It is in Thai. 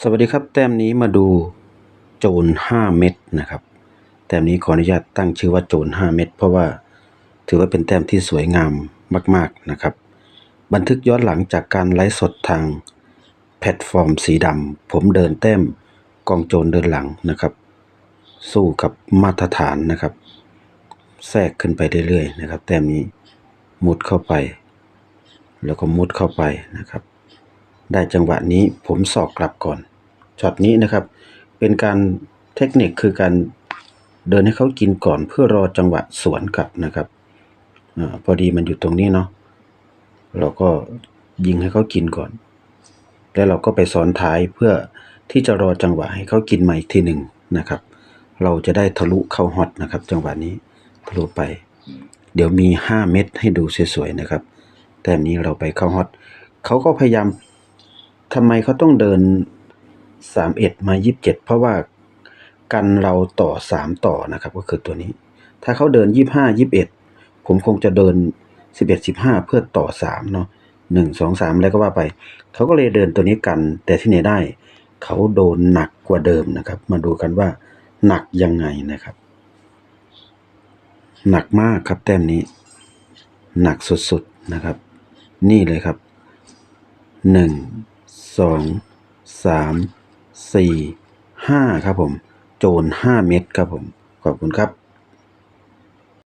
สวัสดีครับ แต้มนี้มาดูโจร5เม็ดนะครับ แต้มนี้ขออนุญาตตั้งชื่อว่าโจร5เม็ดเพราะว่าถือว่าเป็นแต้มที่สวยงามมาก ๆนะครับ บันทึกย้อนหลังจากการไลฟ์สดทางแพลตฟอร์มสีดำผมเดินแต้มกองโจรเดินหลังนะครับ สู้กับมาตรฐานนะครับ แทรกขึ้นไปเรื่อยๆนะครับ แต้มนี้มุดเข้าไป แล้วก็มุดเข้าไปนะครับ ได้จังหวะนี้ผมสอกกลับก่อนช็อตนี้นะครับ เป็นการเทคนิคคือการเดินให้เขากินก่อนเพื่อรอจังหวะสวนกลับนะครับอาพอดีมันอยู่ตรงนี้เนาะเราก็ยิงให้เขากินก่อน แล้วเราก็ไปซ้อนท้ายเพื่อที่จะรอจังหวะให้เขากินมาอีกทีหนึ่งนะครับ เราจะได้ทะลุเข้าฮอตนะครับ จังหวะนี้ทะลุไป เดี๋ยวมี 5 เม็ดให้ดูสวยๆนะครับ แต้มนี้เราไปเข้าฮอตเขาก็พยายาม ทำไมเขาต้องเดิน 31 มา 27 เพราะว่ากันเราต่อ 3 ต่อนะครับ ก็คือตัวนี้ ถ้าเขาเดิน 25 21 ผมคงจะเดิน 11 15 เพื่อต่อ 3 เนาะ1 2 3 แล้วก็ว่าไป เขาก็เลยเดินตัวนี้กัน แต่ที่ไหนได้ เขาโดนหนักกว่าเดิมนะครับ มาดูกันว่าหนักยังไงนะครับ หนักมากครับแต้มนี้ หนักสุดๆนะครับ นี่เลยครับหนึ่ง สองสามสี่ห้าครับผม โจรห้าเม็ดครับผม ขอบคุณครับ